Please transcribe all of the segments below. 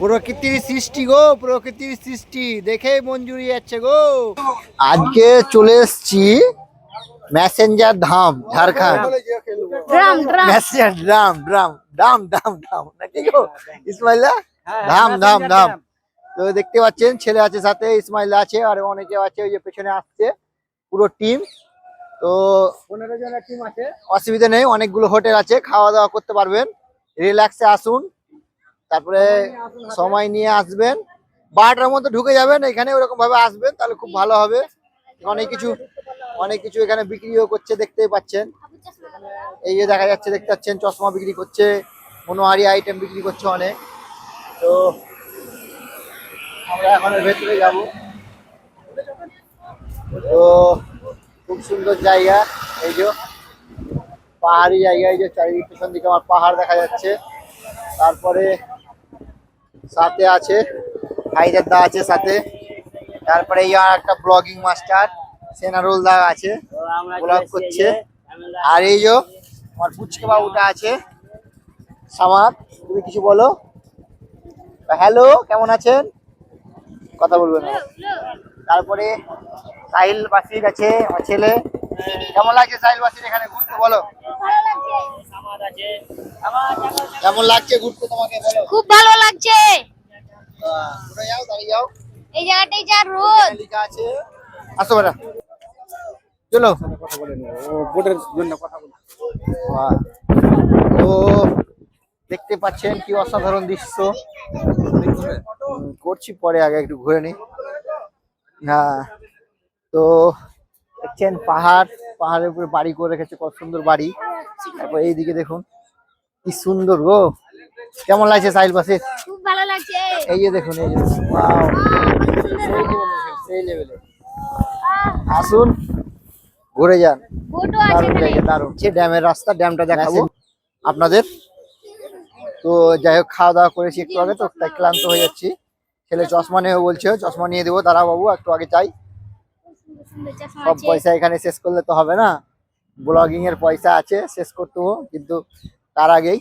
প্রকৃতির সৃষ্টি গো প্রকৃতির সৃষ্টি। দেখে মন জুড়িয়ে যাচ্ছে গো। আজকে চলে এসছি ম্যাসেঞ্জার ধাম ঝাড়খণ্ড। ড্রাম ড্রাম। ম্যাসেঞ্জার ড্রাম ড্রাম ডাম ডাম ডাম নাকি গো? ইসমাইলা ধাম ধাম ধাম। তো দেখতে পাচ্ছেন ছেলে আছে সাথে ইসমাইল আছে আর অনেকে আছে ওই যে পেছনে আসছে পুরো টিম তো পনেরো জনের টিম আছে। অসুবিধা নেই অনেকগুলো হোটেল আছে খাওয়া দাওয়া করতে পারবেন। রিল্যাক্সে আসুন। তারপরে সময় নিয়ে আসবেন। বারোটার মধ্যে ঢুকে যাবেন, এখানে ওরকম ভাবে আসবেন, তাহলে খুব ভালো হবে। অনেক কিছু অনেক কিছু এখানে বিক্রিও করছে দেখতে পাচ্ছেন। এই যে দেখা যাচ্ছে, দেখতে পাচ্ছেন, চশমা বিক্রি করছে, মনোহারি আইটেম বিক্রি করছে অনেক। তো আমরা এখন ভেতরে যাব। তো খুব সুন্দর জায়গা, এই যে পাহাড়ি জায়গা, এই যে চারিদিক পেছন দিকে আমার পাহাড় দেখা যাচ্ছে। তারপরে সাথে আছে, হাইদার দা আছে সাথে। তারপরে এই আর একটা ব্লগিং মাস্টার সেনারুল দা আছে ব্লগ করছে। আর এই যে আমার পুচকে বাবুটা আছে, সামাদ, তুমি কিছু বলো? হ্যালো কেমন আছেন? কথা বলবেন। তারপরে সাহিল বাসির আছে, আমার ছেলে। কেমন লাগছে সাহিল বাসির এখানে ঘুরতে, বলো? কেমন লাগছে ঘুরতে তোমাকে বলো? খুব ভালো লাগছে। আহ, যাও দাঁড়িয়ে যাও। এই জায়গাটাই যা রোদ লেখা আছে। আসো বেটা। চলো। বোটের জন্য কথা বলি। তো দেখতে পাচ্ছেন কি অসাধারণ দৃশ্য। করছি পরে আগে একটু ঘুরে নি। হ্যাঁ। তো দেখছেন পাহাড় পাহাড়ের উপরে বাড়ি করে রেখেছে কত সুন্দর বাড়ি। তারপর এইদিকে দেখুন কি সুন্দর গো। কেমন লাগছে সাইল পাশে? খুব ভালো লাগছে। এই যে দেখুন এই যে সেই লেভেলে আসুন ঘুরে যান। ফটো আছে দারুণ জায়গা দারুণ। সে ড্যামের রাস্তা ড্যামটা দেখাবো আপনাদের। তো যাই হোক খাওয়া দাওয়া করেছি একটু আগে তো তাই ক্লান্ত হয়ে যাচ্ছি। ছেলে চশমা নেবে বলছে চশমা নিয়ে দেবো দাঁড়া বাবু একটু আগে চাই সব পয়সা এখানে শেষ করলে তো হবে না। ব্লগিং এর পয়সা আছে, শেষ করতে কিন্তু তার আগেই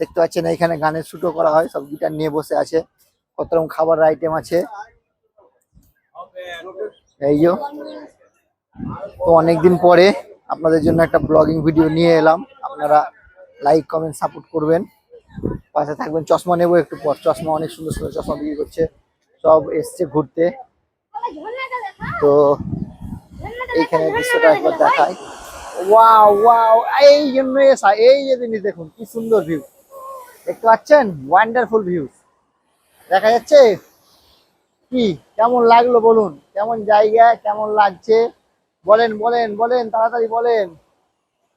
দেখতে পাচ্ছেন এখানে গানের শুটও করা হয়, সব গিটার নিয়ে বসে আছে, কত রকম খাবারের আইটেম আছে। এই তো অনেকদিন পরে আপনাদের জন্য একটা ব্লগিং ভিডিও নিয়ে এলাম, আপনারা লাইক কমেন্ট সাপোর্ট করবেন। পাশে থাকবেন, চশমা নেব একটু পর, চশমা অনেক সুন্দর সুন্দর চশমা বিক্রি করছে, সব এসছে ঘুরতে। তো এইখানে দৃশ্যটা একবার দেখাই। ওয়াও ওয়াও এই জন্য এসা এই যে জিনিস দেখুন, কি সুন্দর ভিউ দেখতে পাচ্ছেন? ওয়ান্ডারফুল ভিউ দেখা যাচ্ছে? কি, কেমন লাগল বলুন? কেমন জায়গা, কেমন লাগছে? বলেন বলেন বলেন, তাড়াতাড়ি বলেন।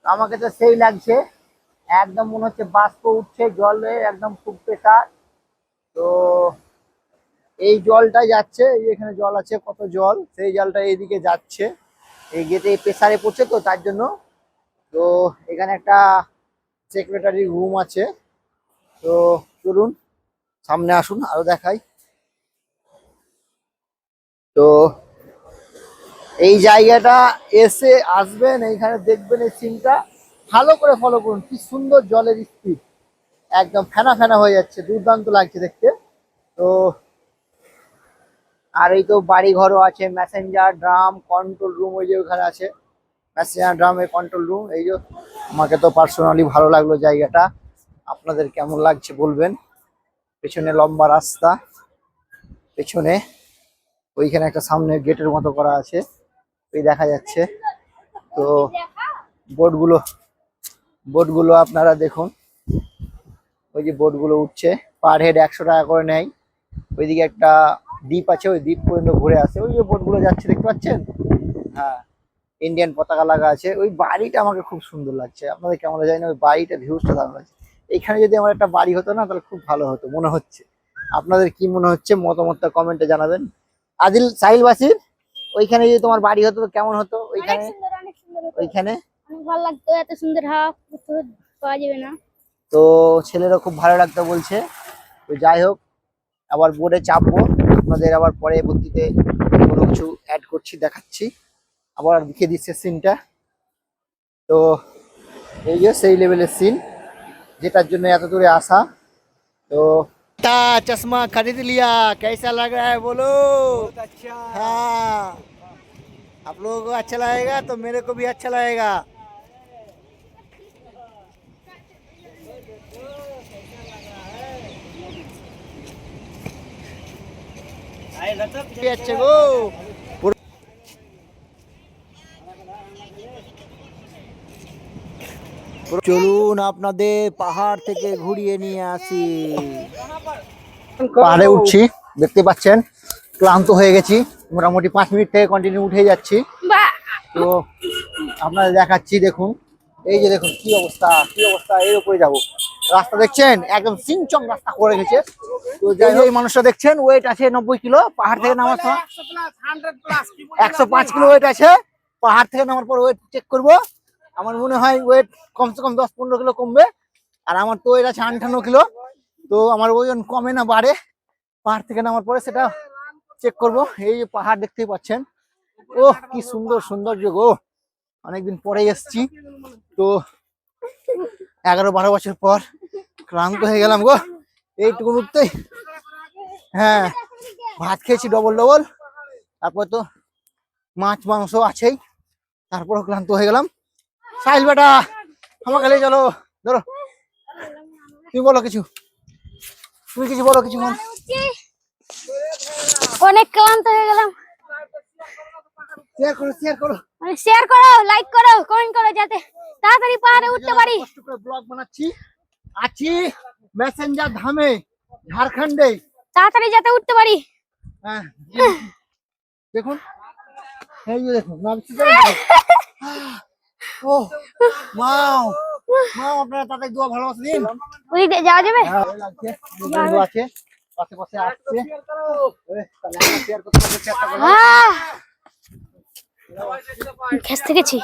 আমাকে তো সেই লাগছে। একদম মনে হচ্ছে বাষ্প উঠছে জলে, একদম খুব প্রেশার তো এই জলটা যাচ্ছে, এই এখানে জল আছে, কত জল? সেই জলটা এইদিকে যাচ্ছে। এই গেটে প্রেসারে পড়ছে তো, তার জন্য। তো এখানে একটা সেক্রেটারি রুম আছে। তো চলুন, সামনে আসুন, আরও দেখাই। তো এই জায়গাটা এসে আসবেন, এইখানে দেখবেন এই সিনটা ভালো করে ফলো করুন, কি সুন্দর জলের স্পিড একদম ফেনা ফেনা হয়ে যাচ্ছে, দুর্দান্ত লাগছে দেখতে। তো আর এই তো বাড়ি ঘরও আছে ম্যাসেঞ্জার ড্রাম কন্ট্রোল রুম ওই যে ওখানে আছে। ম্যাসেঞ্জার ড্রামের কন্ট্রোল রুম এই যে আমাকে তো পার্সোনালি ভালো লাগল জায়গাটা। আপনাদের কেমন লাগছে বলবেন? পেছনে লম্বা রাস্তা, পেছনে ওইখানে একটা সামনে গেটের মতো করা আছে, ওই দেখা যাচ্ছে। তো বোটগুলো বোটগুলো আপনারা দেখুন। ওই যে বোটগুলো উঠছে পার হেড একশো টাকা করে নেয়। ওইদিকে একটা দ্বীপ আছে ওই দ্বীপ পর্যন্ত ঘুরে আসে। ওই যে বোটগুলো যাচ্ছে দেখতে পাচ্ছেন? হ্যাঁ। ইন্ডিয়ান পতাকা লাগা আছে। ওই বাড়িটা আমাকে খুব সুন্দর লাগছে। আপনাদের কেমন লাগে জানি না ওই বাড়িটা ভিউজটা দারুণ লাগছে। এখানে যদি আমার একটা বাড়ি হতো না তাহলে খুব ভালো হতো মনে হচ্ছে। আপনাদের কি মনে হচ্ছে মতামতটা কমেন্টে জানাবেন। আদিল সাহিল বাসির ওইখানে যদি তোমার বাড়ি হতো কেমন হতো? ওইখানে? সুন্দর অনেক সুন্দর ওইখানে? ভালো লাগতো এত সুন্দর হাওয়া পাওয়া যাবে না। তো ছেলেরও খুব ভালো লাগতো বলছে। তো যাই হোক আবার বোর্ডে চাপবো আপনাদের আবার পরবর্তীতে কোনো কিছু অ্যাড করছি দেখাচ্ছি আবার দেখিয়ে দিচ্ছে সিনটা তো এই যে সেই লেভেলের সিন যেটার জন্য এত দূরে আসা তো ता चश्मा खरीद लिया कैसा लग रहा है बोलो अच्छा हाँ आप लोगों को अच्छा लगेगा तो मेरे को भी अच्छा लगेगा চলুন আপনাদের পাহাড় থেকে ঘুরিয়ে নিয়ে আসি। পাহাড়ে উঠছি, দেখতে পাচ্ছেন, ক্লান্ত হয়ে গেছি। মোটামুটি পাঁচ মিনিট থেকে কন্টিনিউ উঠে যাচ্ছি। তো আপনাদের দেখাচ্ছি, দেখুন। এই যে দেখুন, কি অবস্থা কি অবস্থা, এর উপরে যাব। রাস্তা দেখছেন? একদম সিংচং রাস্তা করে গেছে। তো যাই এই মানুষটা দেখছেন ওয়েট আছে নব্বই কিলো পাহাড় থেকে নামার সময় একশো পাঁচ কিলো ওয়েট আছে পাহাড় থেকে নামার পর ওয়েট চেক করব। আমার মনে হয় ওয়েট কমসে কম দশ পনেরো কিলো কমবে। আর আমার তো ওয়েট আছে আটান্ন কিলো। তো আমার ওজন কমে না বাড়ে। পাহাড় থেকে নামার পরে সেটা চেক করব। এই যে পাহাড় দেখতেই পাচ্ছেন। ও কি সুন্দর সৌন্দর্য গো। অনেকদিন পরে এসছি। তো এগারো বারো বছর পর ক্লান্ত হয়ে গেলাম গো। এইটুকু উঠতেই হ্যাঁ ভাত খেয়েছি ডবল ডবল তারপর তো মাছ মাংস আছেই। তারপরও ক্লান্ত হয়ে গেলাম। সাইল বেটা আমাকে নিয়ে চলো। ধরো। তুমি বলো কিছু। তুমি কিছু বলো কিছু। অনেক ক্লান্ত হয়ে গেলাম। শেয়ার করো শেয়ার করো। মানে শেয়ার করো লাইক করো কমেন্ট করো যাতে তাড়াতাড়ি পাহাড়ে উঠতে পারি। ব্লগ বানাচ্ছি। আছি মেসেঞ্জার ধামে ঝাড়খণ্ডে। তাড়াতাড়ি যাতে উঠতে পারি। হ্যাঁ দেখুন এই যে দেখুন নামছি। ও মাও মাও আপনারা তাদের দোয়া ভালোবাসা দিন। ওইদিকে যাওয়া যাবে? হ্যাঁ, আছে পাশে পাশে আসছে। করতে! ঘেঁচতে গেছি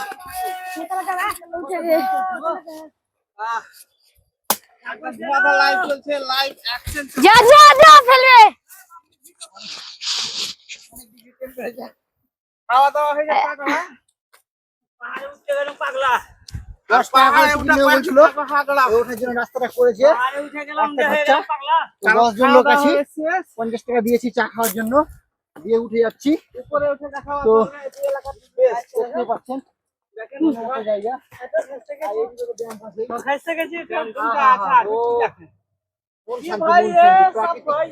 যা যা যা ফেলবে খাওয়া দাওয়া হয়ে পাগলা? পাগলা পঞ্চাশ টাকা দিয়েছি চা খাওয়ার জন্য। দিয়ে উঠে যাচ্ছি। উপরে উঠে দেখা তো দেখতে পাচ্ছেন। প্রাকৃতিক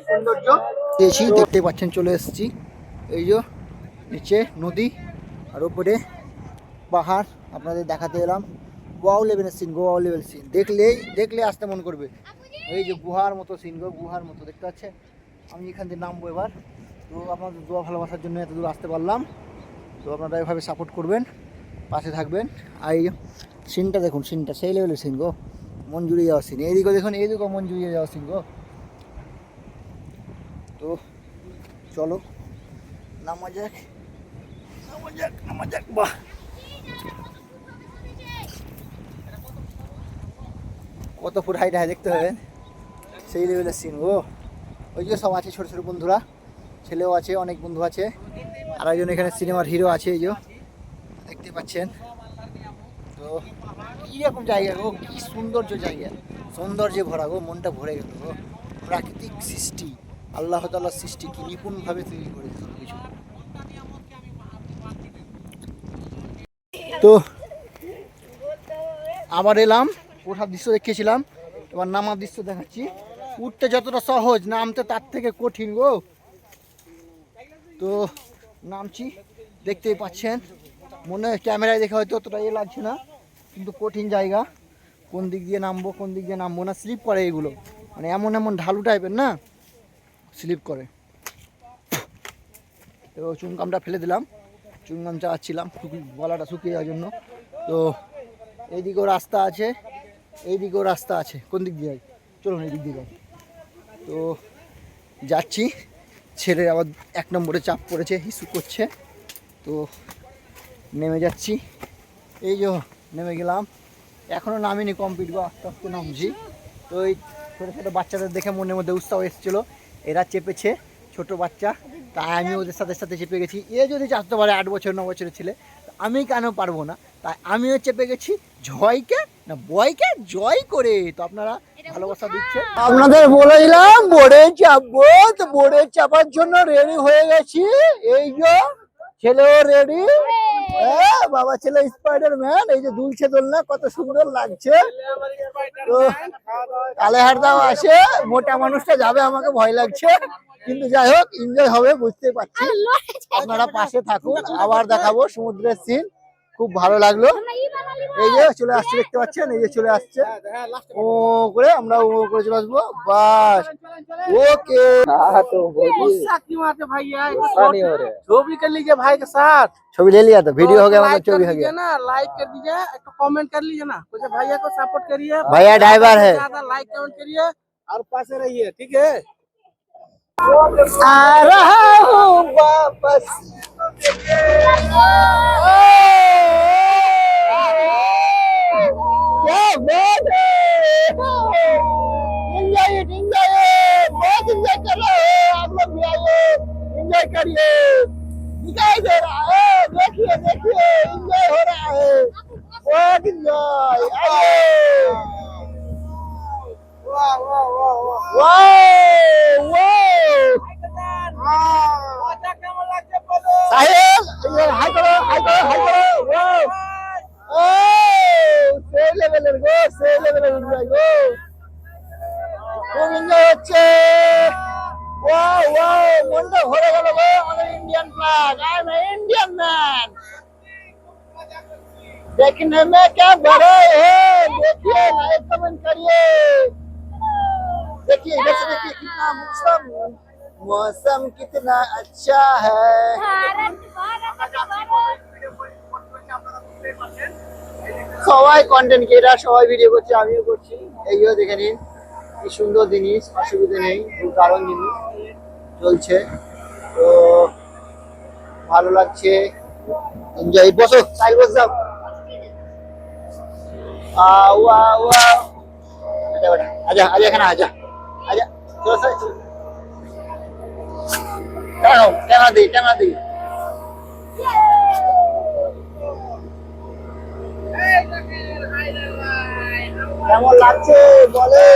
সৌন্দর্য। এসেছি দেখতে পাচ্ছেন চলে এসেছি। এই যে নিচে নদী আর উপরে পাহাড় আপনাদের দেখাতে এলাম। গোয়াও লেভেলের সিন গোয়াও লেভেল সিন দেখলেই দেখলে আসতে মন করবে। এই যে গুহার মতো সিন গো গুহার মতো দেখতে পাচ্ছেন? আমি এখান থেকে নামবো এবার। তো আপনাদের দোয়া ভালোবাসার জন্য এত দূর আসতে পারলাম। তো আপনারা এভাবে সাপোর্ট করবেন। পাশে থাকবেন। আর এই সিনটা দেখুন সিনটা সেই লেভেলের সিন গো মন জুড়িয়ে যাওয়ার সিন এইদিকে দেখুন এইদিকেও মন জুড়িয়ে যাওয়ার সিন গো তো চলো, নামা যাক নামা যাক নামা যাক, বাহ! কত ফুট হাইট হয় দেখতে হবে সেই লেভেলের সিন গো ওই যে সব আছে ছোটো ছোটো বন্ধুরা। ছেলেও আছে, অনেক বন্ধু আছে। আর একজন এখানে সিনেমার হিরো আছে, এই যে। পাচ্ছেন। তো কীরকম জায়গা গো? কি সৌন্দর্য জায়গা। সৌন্দর্যে ভরা গো, মনটা ভরে গেল গো। প্রাকৃতিক সৃষ্টি, আল্লাহ তাল্লাহ সৃষ্টি কি নিপুণভাবে তৈরি করেছে সব কিছু তো আবার এলাম, ওঠার দৃশ্য দেখিয়েছিলাম। এবার নামার দৃশ্য দেখাচ্ছি। উঠতে যতটা সহজ নামতে তার থেকে কঠিন গো। তো নামছি, দেখতেই পাচ্ছেন। মনে হয় ক্যামেরায় দেখে হয়তো অতটা ইয়ে লাগছে না, কিন্তু কঠিন জায়গা। কোন দিক দিয়ে নামবো, কোন দিক দিয়ে নামবো না স্লিপ করে এগুলো। মানে এমন এমন ঢালু টাইপের না স্লিপ করে। তো চুনকামটা ফেলে দিলাম। চুনকাম চাচ্ছিলাম গলাটা শুকিয়ে যাওয়ার জন্য। তো এইদিকেও রাস্তা আছে, এইদিকেও রাস্তা আছে। কোন দিক দিয়ে চলুন এই দিক দিয়ে তো যাচ্ছি ছেলে আবার এক নম্বরে চাপ পড়েছে, হিসু করছে। তো নেমে যাচ্ছি। এই যে নেমে গেলাম। এখনও নামিনি কমপ্লিট বা আস্তে আস্তে নামছি। তো এই ছোটো ছোটো বাচ্চাদের দেখে মনের মধ্যে উৎসাহ এসেছিল। এরা চেপেছে ছোট বাচ্চা। তাই আমি ওদের সাথে সাথে চেপে গেছি। এ যদি চাপতে পারে আট বছর ন বছরের ছেলে তো আমি কেন পারব না? তাই আমিও চেপে গেছি। জয়কে না বয়কে জয় করে। তো আপনারা ভালোবাসা দিচ্ছে আপনাদের বলেছিলাম বোর্ডে চাপবো তো বোর্ডে চাপার জন্য রেডি হয়ে গেছি। এই যে ছেলেও রেডি বাবা ছেলে স্পাইডার ম্যান এই যে দুলছে দোলনা কত সুন্দর লাগছে। তো কালেহারদাও আসে মোটা মানুষটা যাবে আমাকে ভয় লাগছে। কিন্তু যাই হোক এনজয় হবে বুঝতে পারছি। আপনারা পাশে থাকুন আবার দেখাবো সমুদ্রের সিন খুব ভালো লাগলো এই যে চলে আসছে দেখতে পাচ্ছেন এই যে চলে আসছে ও করে আমরা ও করে চলে আসবো বাস ओके गुस्सा क्यों आते भैया जो भी कर लीजिए भाई के साथ छवि ले लिया था वीडियो हो गया लाइक मतलब कर छवि हो दीजिए गया ना लाइक कर दीजिए एक तो कमेंट कर लीजिए ना कुछ भैया को सपोर्ट करिए भैया ड्राइवर है ज्यादा लाइक कमेंट करिए और पास रहिए ठीक है आ रहा हूँ वापस देखने में क्या बड़े हैं देखिए लाइक कमेंट करिए देखिए इधर से देखिए कितना मौसम मौसम कितना अच्छा है সবাই কন্টেন্ট ক্রিয়েটার সবাই ভিডিও করছে আমিও করছি এইগুলো দেখে নিন কি সুন্দর জিনিস অসুবিধা নেই খুব দারুণ জিনিস চলছে তো ভালো লাগছে এনজয় বসো সাইড বস যাও আও আও আও আজা বেটা আজা আজা এখানে আজা আজা চলো চলো চলো কেন কেন দিই কেন দিই কেমন লাগছে বলে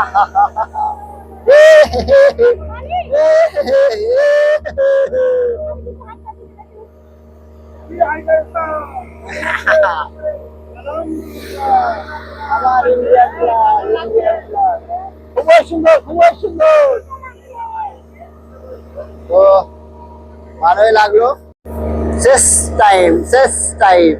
আমার ইন্ডিয়ান ফ্ল্যাগ ইন্ডিয়ান ফ্ল্যাগ খুবই ভালোই লাগল শেষ টাইম শেষ টাইম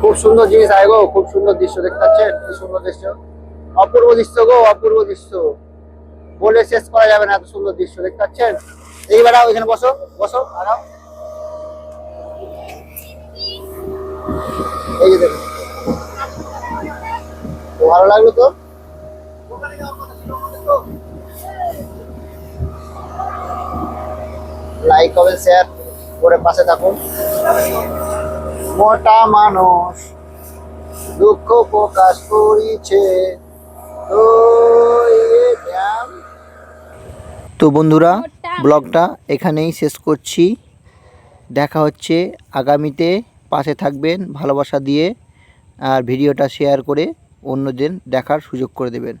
খুব সুন্দর জিনিস আয় গো, খুব সুন্দর দৃশ্য দেখতে পাচ্ছেন, কি সুন্দর দৃশ্য। অপূর্ব দৃশ্য গো অপূর্ব দৃশ্য। বলে শেষ করা যাবে না এত সুন্দর দৃশ্য দেখতে পাচ্ছেন? এইবার আও, এখানে বসো বসো আগাও এই যে দেখো ভালো লাগল তো? লাইক কমেন্ট শেয়ার করে পাশে থাকুন। মোটা মানুষ দুঃখ প্রকাশ করিছে। তো তো বন্ধুরা ব্লগটা এখানেই শেষ করছি। দেখা হচ্ছে আগামীতে। পাশে থাকবেন ভালোবাসা দিয়ে আর ভিডিওটা শেয়ার করে অন্যদের দেখার সুযোগ করে দেবেন।